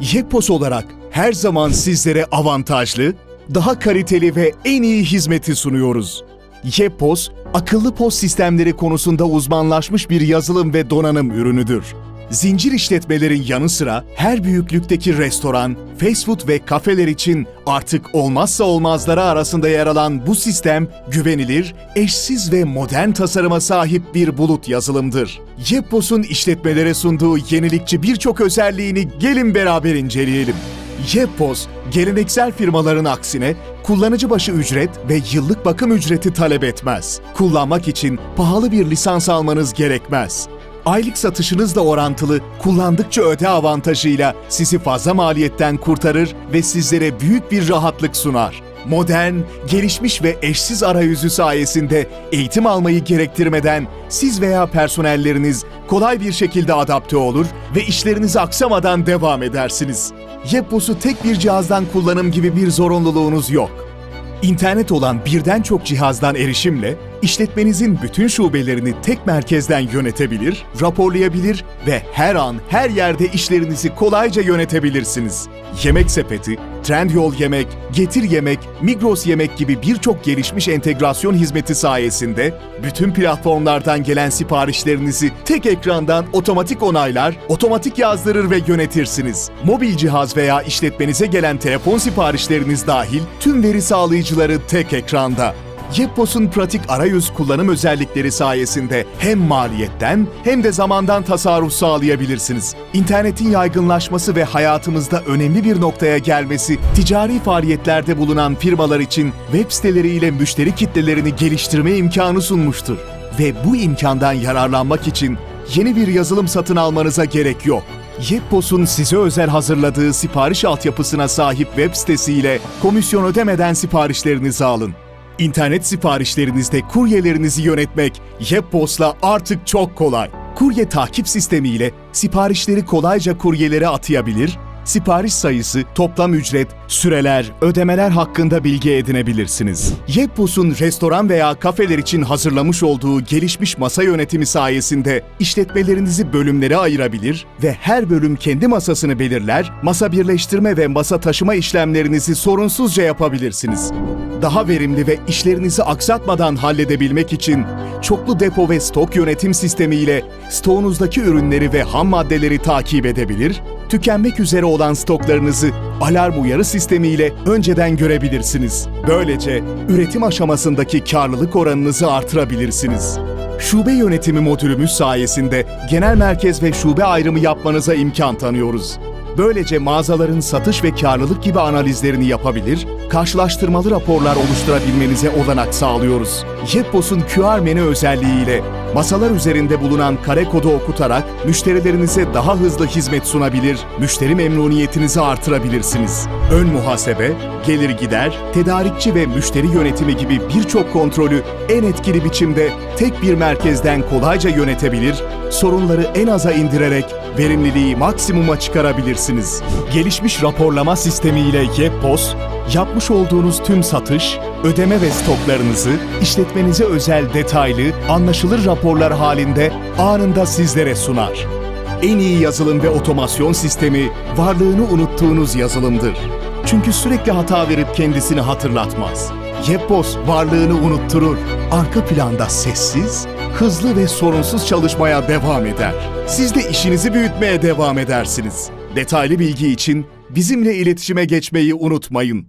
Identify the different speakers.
Speaker 1: Yepos olarak her zaman sizlere avantajlı, daha kaliteli ve en iyi hizmeti sunuyoruz. Yepos, akıllı post sistemleri konusunda uzmanlaşmış bir yazılım ve donanım ürünüdür. Zincir işletmelerin yanı sıra her büyüklükteki restoran, fast food ve kafeler için artık olmazsa olmazları arasında yer alan bu sistem güvenilir, eşsiz ve modern tasarıma sahip bir bulut yazılımdır. Yepos'un işletmelere sunduğu yenilikçi birçok özelliğini gelin beraber inceleyelim. Yepos, geleneksel firmaların aksine kullanıcı başı ücret ve yıllık bakım ücreti talep etmez. Kullanmak için pahalı bir lisans almanız gerekmez. Aylık satışınızla orantılı kullandıkça öde avantajıyla sizi fazla maliyetten kurtarır ve sizlere büyük bir rahatlık sunar. Modern, gelişmiş ve eşsiz arayüzü sayesinde eğitim almayı gerektirmeden siz veya personelleriniz kolay bir şekilde adapte olur ve işlerinizi aksamadan devam edersiniz. Yeppos'u tek bir cihazdan kullanım gibi bir zorunluluğunuz yok. İnternet olan birden çok cihazdan erişimle işletmenizin bütün şubelerini tek merkezden yönetebilir, raporlayabilir ve her an her yerde işlerinizi kolayca yönetebilirsiniz. Yemek sepeti, Trendyol Yemek, Getir Yemek, Migros Yemek gibi birçok gelişmiş entegrasyon hizmeti sayesinde bütün platformlardan gelen siparişlerinizi tek ekrandan otomatik onaylar, otomatik yazdırır ve yönetirsiniz. Mobil cihaz veya işletmenize gelen telefon siparişleriniz dahil tüm veri sağlayıcıları tek ekranda. Yeppos'un pratik arayüz kullanım özellikleri sayesinde hem maliyetten hem de zamandan tasarruf sağlayabilirsiniz. İnternetin yaygınlaşması ve hayatımızda önemli bir noktaya gelmesi, ticari faaliyetlerde bulunan firmalar için web siteleriyle müşteri kitlelerini geliştirme imkanı sunmuştur. Ve bu imkandan yararlanmak için yeni bir yazılım satın almanıza gerek yok. Yeppos'un size özel hazırladığı sipariş altyapısına sahip web sitesiyle komisyon ödemeden siparişlerinizi alın. İnternet siparişlerinizde kuryelerinizi yönetmek Yeppos'la artık çok kolay. Kurye takip sistemiyle siparişleri kolayca kuryelere atayabilir, sipariş sayısı, toplam ücret, süreler, ödemeler hakkında bilgi edinebilirsiniz. Yeppos'un restoran veya kafeler için hazırlamış olduğu gelişmiş masa yönetimi sayesinde işletmelerinizi bölümlere ayırabilir ve her bölüm kendi masasını belirler, masa birleştirme ve masa taşıma işlemlerinizi sorunsuzca yapabilirsiniz. Daha verimli ve işlerinizi aksatmadan halledebilmek için çoklu depo ve stok yönetim sistemi ile stoğunuzdaki ürünleri ve ham maddeleri takip edebilir, tükenmek üzere olan stoklarınızı alarm uyarı sistemi ile önceden görebilirsiniz. Böylece üretim aşamasındaki karlılık oranınızı artırabilirsiniz. Şube yönetimi modülümüz sayesinde genel merkez ve şube ayrımı yapmanıza imkan tanıyoruz. Böylece mağazaların satış ve karlılık gibi analizlerini yapabilir, karşılaştırmalı raporlar oluşturabilmenize olanak sağlıyoruz. Yeppos'un QR menü özelliğiyle masalar üzerinde bulunan kare kodu okutarak müşterilerinize daha hızlı hizmet sunabilir, müşteri memnuniyetinizi artırabilirsiniz. Ön muhasebe, gelir gider, tedarikçi ve müşteri yönetimi gibi birçok kontrolü en etkili biçimde tek bir merkezden kolayca yönetebilir, sorunları en aza indirerek verimliliği maksimuma çıkarabilirsiniz. Gelişmiş raporlama sistemiyle Yeppos, yapmış olduğunuz tüm satış, ödeme ve stoklarınızı işletmenize özel detaylı, anlaşılır raporlar halinde anında sizlere sunar. En iyi yazılım ve otomasyon sistemi varlığını unuttuğunuz yazılımdır. Çünkü sürekli hata verip kendisini hatırlatmaz. Yeppos varlığını unutturur. Arka planda sessiz, hızlı ve sorunsuz çalışmaya devam eder. Siz de işinizi büyütmeye devam edersiniz. Detaylı bilgi için bizimle iletişime geçmeyi unutmayın.